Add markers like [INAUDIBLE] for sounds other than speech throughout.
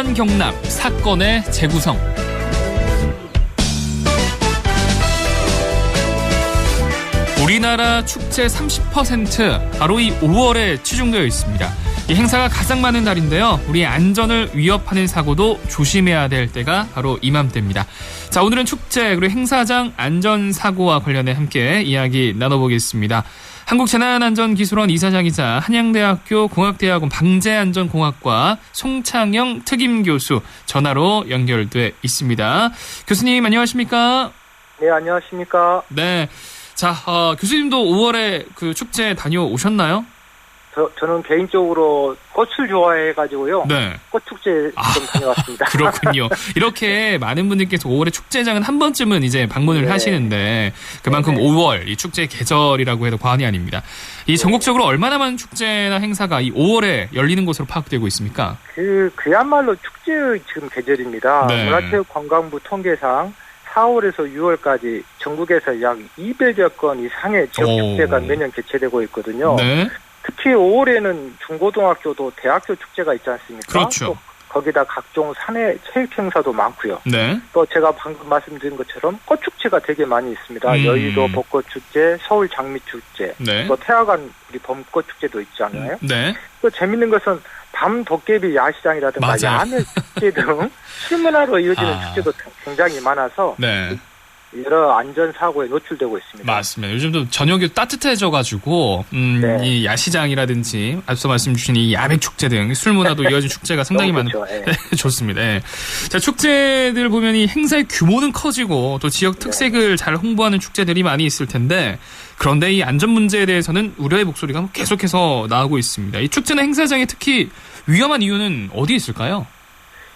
재난 경남 사건의 재구성. 우리나라 축제 30% 바로 이 5월에 치중되어 있습니다. 이 행사가 가장 많은 달인데요. 우리의 안전을 위협하는 사고도 조심해야 될 때가 바로 이맘때입니다. 자, 오늘은 축제 그리고 행사장 안전 사고와 관련해 함께 이야기 나눠보겠습니다. 한국재난안전기술원 이사장이자 한양대학교 공학대학원 방재안전공학과 송창영 특임 교수 전화로 연결돼 있습니다. 교수님 안녕하십니까? 네, 안녕하십니까. 네. 자, 어, 교수님도 5월에 그 축제 다녀오셨나요? 저, 저는 개인적으로 꽃을 좋아해가지고요. 네. 꽃축제 아, 좀 다녀왔습니다. [LAUGHS] 그렇군요. 이렇게 많은 분들께서 5월에 축제장은 한 번쯤은 이제 방문을 네. 하시는데 그만큼 네. 5월 이 축제 계절이라고 해도 과언이 아닙니다. 이 전국적으로 얼마나 많은 축제나 행사가 이 5월에 열리는 것으로 파악되고 있습니까? 그, 그야말로 축제의 지금 계절입니다. 네. 문화체육관광부 통계상 4월에서 6월까지 전국에서 약 200여 건 이상의 지역 오. 축제가 매년 개최되고 있거든요. 네. 특히 5월에는 중고등학교도 대학교 축제가 있지 않습니까? 그렇죠. 또 거기다 각종 사내 체육 행사도 많고요. 네. 또 제가 방금 말씀드린 것처럼 꽃 축제가 되게 많이 있습니다. 음. 여의도 벚꽃 축제, 서울 장미 축제, 네. 또 태화관 우리 봄꽃 축제도 있잖아요. 네. 또 재밌는 것은 밤 도깨비 야시장이라든가 맞아요. 야매 축제 등 [LAUGHS] 실문화로 이어지는 아. 축제도 굉장히 많아서 네. 여러 안전 사고에 노출되고 있습니다. 맞습니다. 요즘도 저녁이 따뜻해져가지고 음, 네. 이 야시장이라든지 앞서 말씀 주신 이 야매 축제 등 술 문화도 이어진 축제가 상당히 [LAUGHS] 많은 좋죠. 예. 네, [LAUGHS] 좋습니다. 예. 자, 축제들 보면 이 행사의 규모는 커지고 또 지역 특색을 잘 홍보하는 축제들이 많이 있을 텐데 그런데 이 안전 문제에 대해서는 우려의 목소리가 계속해서 나오고 있습니다. 이 축제나 행사장에 특히 위험한 이유는 어디에 있을까요?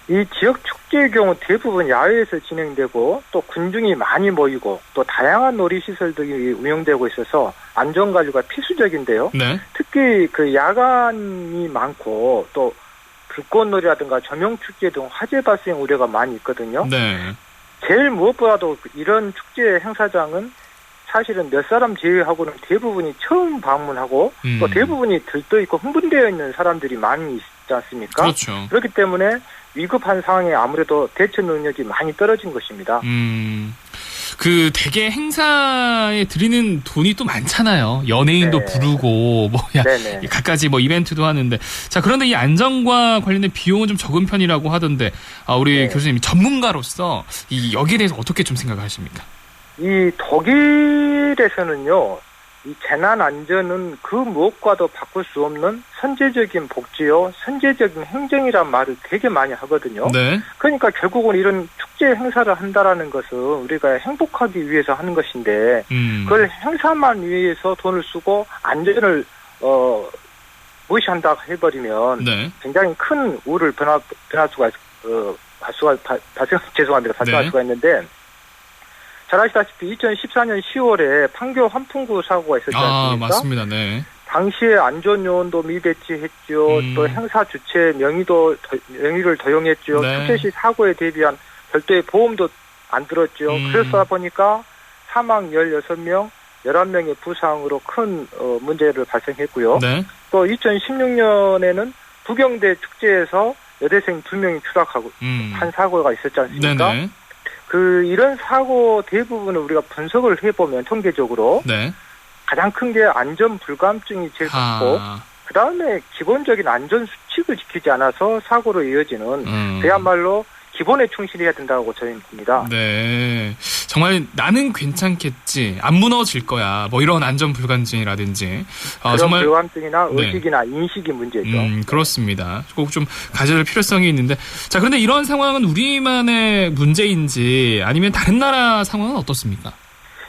이 지역 축제의 경우 대부분 야외에서 진행되고 또 군중이 많이 모이고 또 다양한 놀이시설들이 운영되고 있어서 안전 관리가 필수적인데요. 네. 특히 그 야간이 많고 또 불꽃놀이라든가 조명축제 등 화재 발생 우려가 많이 있거든요. 네. 제일 무엇보다도 이런 축제 행사장은 사실은 몇 사람 제외하고는 대부분이 처음 방문하고 음. 또 대부분이 들떠 있고 흥분되어 있는 사람들이 많이 있지 않습니까? 그렇죠. 그렇기 때문에 위급한 상황에 아무래도 대처 능력이 많이 떨어진 것입니다. 음. 그 대개 행사에 드리는 돈이 또 많잖아요. 연예인도 네. 부르고 뭐야. 갖가지 뭐 이벤트도 하는데 자 그런데 이 안전과 관련된 비용은 좀 적은 편이라고 하던데 아, 우리 네. 교수님 전문가로서 이 여기에 대해서 어떻게 좀 생각하십니까? 이 독일에서는요, 이 재난 안전은 그 무엇과도 바꿀 수 없는 선제적인 복지요, 선제적인 행정이란 말을 되게 많이 하거든요. 네. 그러니까 결국은 이런 축제 행사를 한다라는 것은 우리가 행복하기 위해서 하는 것인데, 음. 그걸 행사만 위해서 돈을 쓰고 안전을 어 무시한다 해버리면 네. 굉장히 큰 우를 변화 변할 수가 있, 어 발수가 발- 발생 [LAUGHS] 죄송합니다 발생할 네. 수가 있는데 잘 아시다시피 2014년 10월에 판교 환풍구 사고가 있었지 아 않습니까? 맞습니다. 네. 당시에 안전 요원도 미배치했죠. 음. 또 행사 주체 명의도 더- 명의를 도용했죠. 네. 축제 시 사고에 대비한 별도의 보험도 안 들었죠. 음. 그러다 보니까 사망 16명, 11명의 부상으로 큰 어, 문제를 발생했고요. 네. 또 2016년에는 부경대 축제에서 여대생 두 명이 추락하고 음. 한 사고가 있었지 않습니까? 네네. 그 이런 사고 대부분을 우리가 분석을 해보면 통계적으로 네. 가장 큰 게 안전 불감증이 제일 크고 아. 그 다음에 기본적인 안전 수칙을 지키지 않아서 사고로 이어지는 음. 그야말로 기본에 충실해야 된다고 저희는 봅니다. 네. 정말 나는 괜찮겠지. 안 무너질 거야. 뭐 이런 안전 불감증이라든지. 어, 정말 불감증이나 네. 의식이나 인식이 문제죠. 음, 그렇습니다. 꼭 좀 가져줄 필요성이 있는데. 자, 그런데 이런 상황은 우리만의 문제인지 아니면 다른 나라 상황은 어떻습니까?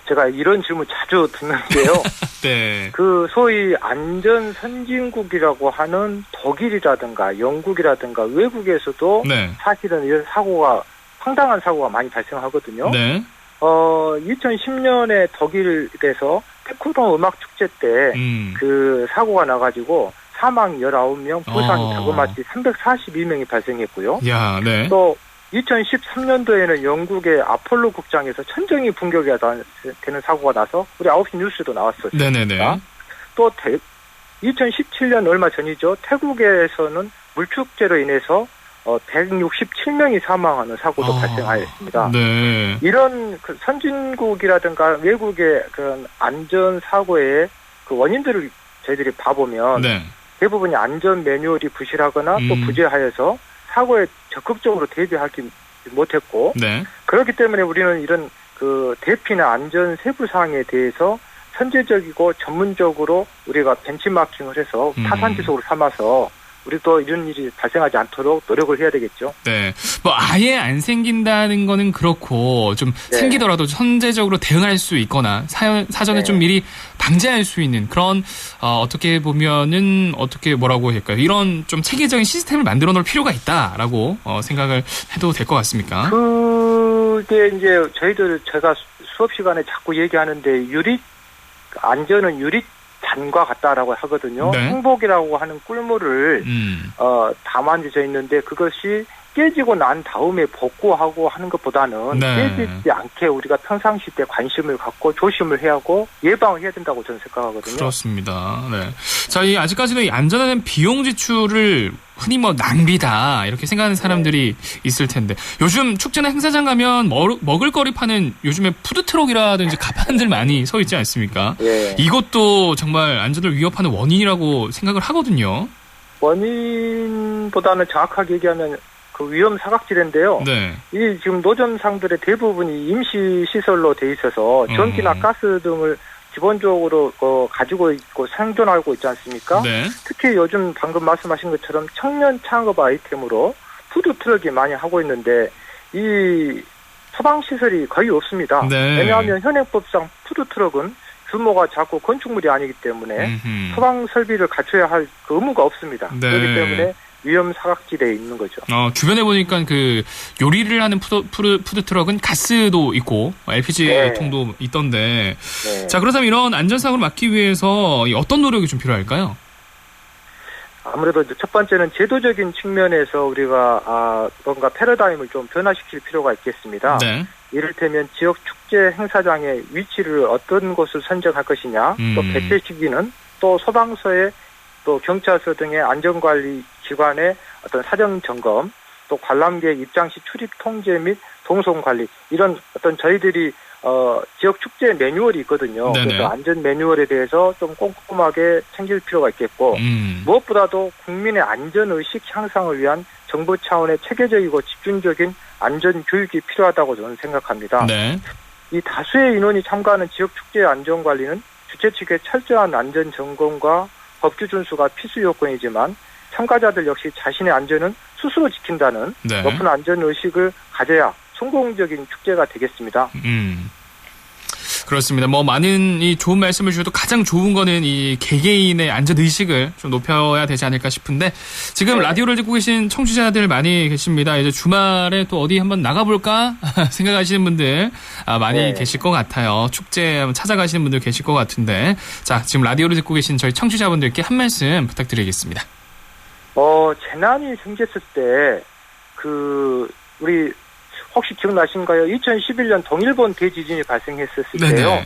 제가 이런 질문 자주 듣는데요. [LAUGHS] 네. 그 소위 안전 선진국이라고 하는 독일이라든가 영국이라든가 외국에서도 네. 사실은 이런 사고가 황당한 사고가 많이 발생하거든요. 네. 어, 2010년에 독일에서 테크노 음악 축제 때 음. 그 사고가 나가지고 사망 19명, 부상이 어. 다그마치 342명이 발생했고요. 야, 네. 또 2013년도에는 영국의 아폴로 국장에서 천정이 붕괴가 나- 되는 사고가 나서 우리 9시 뉴스도 나왔었어요. 네네네. 또 대- 2017년 얼마 전이죠. 태국에서는 물축제로 인해서 어, 167명이 사망하는 사고도 아, 발생하였습니다. 네. 이런 그 선진국이라든가 외국의 그런 안전 사고의 그 원인들을 저희들이 봐보면 네. 대부분이 안전 매뉴얼이 부실하거나 또 음. 부재하여서 사고에 적극적으로 대비하기 못했고 네. 그렇기 때문에 우리는 이런 그 대피나 안전 세부 사항에 대해서 선제적이고 전문적으로 우리가 벤치마킹을 해서 음. 타산 지속으로 삼아서 우리 또 이런 일이 발생하지 않도록 노력을 해야 되겠죠. 네. 뭐 아예 안 생긴다는 거는 그렇고 좀 네. 생기더라도 선제적으로 대응할 수 있거나 사, 사전에 네. 좀 미리 방지할 수 있는 그런 어, 어떻게 보면은 어떻게 뭐라고 할까요? 이런 좀 체계적인 시스템을 만들어 놓을 필요가 있다라고 어, 생각을 해도 될 것 같습니까? 그게 이제 저희들 제가 수- 수업 시간에 자꾸 얘기하는데 유리 안전은 유리 잔과 같다라고 하거든요. 네. 행복이라고 하는 꿀물을 음. 어, 담아져 있는데 그것이 깨지고 난 다음에 복구하고 하는 것보다는 네. 깨지지 않게 우리가 평상시 때 관심을 갖고 조심을 해야 하고 예방을 해야 된다고 저는 생각하거든요. 그렇습니다. 네. 자, 이 아직까지도 이 안전한 비용 지출을 흔히 뭐 낭비다 이렇게 생각하는 사람들이 있을 텐데 요즘 축제나 행사장 가면 먹, 먹을거리 파는 요즘에 푸드트럭이라든지 가판들 많이 서 있지 않습니까? 예. 이것도 정말 안전을 위협하는 원인이라고 생각을 하거든요. 원인보다는 정확하게 얘기하면 그 위험 사각지대인데요. 네. 이 지금 노점상들의 대부분이 임시 시설로 돼 있어서 전기나 음. 가스 등을 기본적으로 어, 가지고 있고 생존하고 있지 않습니까? 네. 특히 요즘 방금 말씀하신 것처럼 청년 창업 아이템으로 푸드 트럭이 많이 하고 있는데 이 소방 시설이 거의 없습니다. 네. 왜냐하면 현행법상 푸드 트럭은 규모가 작고 건축물이 아니기 때문에 음흠. 소방 설비를 갖춰야 할 그 의무가 없습니다. 네. 그렇기 때문에 위험 사각지대에 있는 거죠. 어, 주변에 보니까 그 요리를 하는 푸드, 푸드, 푸드 트럭은 가스도 있고 LPG 네. 통도 있던데 네. 자 그렇다면 이런 안전사고를 막기 위해서 이 어떤 노력이 좀 필요할까요? 아무래도 첫 번째는 제도적인 측면에서 우리가 아, 뭔가 패러다임을 좀 변화시킬 필요가 있겠습니다. 네. 이를테면 지역 축제 행사장의 위치를 어떤 곳을 선정할 것이냐, 또 음. 개최 시기는 또 소방서에 또 경찰서 등의 안전관리 기관의 어떤 사정 점검, 또 관람객 입장 시 출입 통제 및 동선 관리 이런 어떤 저희들이 어 지역 축제 매뉴얼이 있거든요. 네네. 그래서 안전 매뉴얼에 대해서 좀 꼼꼼하게 챙길 필요가 있겠고 음. 무엇보다도 국민의 안전 의식 향상을 위한 정부 차원의 체계적이고 집중적인 안전 교육이 필요하다고 저는 생각합니다. 네. 이 다수의 인원이 참가하는 지역 축제 안전 관리는 주최 측의 철저한 안전 점검과 법규 준수가 필수 요건이지만 참가자들 역시 자신의 안전은 스스로 지킨다는 네. 높은 안전 의식을 가져야 성공적인 축제가 되겠습니다. 음. 그렇습니다. 뭐 많은 이 좋은 말씀을 주셔도 가장 좋은 거는 이 개개인의 안전 의식을 좀 높여야 되지 않을까 싶은데 지금 네. 라디오를 듣고 계신 청취자들 많이 계십니다. 이제 주말에 또 어디 한번 나가볼까 [LAUGHS] 생각하시는 분들 아, 많이 네. 계실 것 같아요. 축제 한번 찾아가시는 분들 계실 것 같은데 자 지금 라디오를 듣고 계신 저희 청취자분들께 한 말씀 부탁드리겠습니다. 어, 재난이 생겼을 때, 그, 우리, 혹시 기억나신가요? 2011년 동일본 대지진이 발생했었을 때요.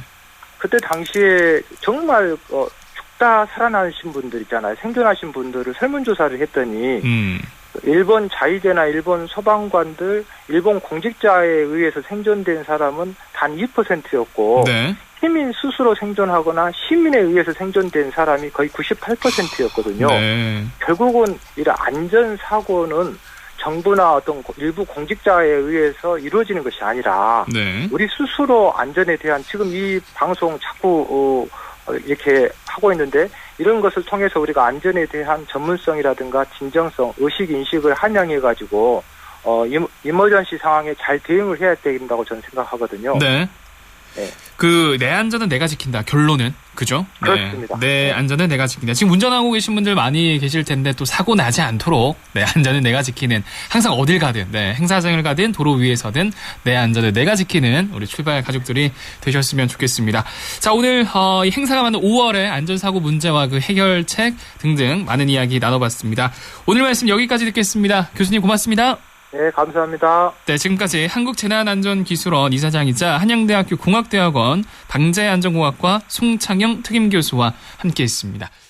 그때 당시에 정말, 어, 죽다 살아나신 분들 있잖아요. 생존하신 분들을 설문조사를 했더니, 음. 일본 자위대나 일본 소방관들, 일본 공직자에 의해서 생존된 사람은 단 2%였고, 네. 시민 스스로 생존하거나 시민에 의해서 생존된 사람이 거의 98%였거든요. 네. 결국은 이런 안전 사고는 정부나 어떤 일부 공직자에 의해서 이루어지는 것이 아니라 네. 우리 스스로 안전에 대한 지금 이 방송 자꾸 어, 어, 이렇게 하고 있는데 이런 것을 통해서 우리가 안전에 대한 전문성이라든가 진정성, 의식 인식을 함양해 가지고 어 임- 이머전시 상황에 잘 대응을 해야 된다고 저는 생각하거든요. 네. 네. 그 내 안전은 내가 지킨다. 결론은 그죠? 네. 그렇습니다. 내 안전은 내가 지킨다. 지금 운전하고 계신 분들 많이 계실 텐데 또 사고 나지 않도록 내 안전은 내가 지키는 항상 어딜 가든 네, 행사장을 가든 도로 위에서든 내 안전을 내가 지키는 우리 출발 가족들이 되셨으면 좋겠습니다. 자 오늘 어, 이 행사가 많은 5월의 안전사고 문제와 그 해결책 등등 많은 이야기 나눠봤습니다. 오늘 말씀 여기까지 듣겠습니다. 교수님 고맙습니다. 네, 감사합니다. 네, 지금까지 한국재난안전기술원 이사장이자 한양대학교 공학대학원 방재안전공학과 송창영 특임교수와 함께했습니다.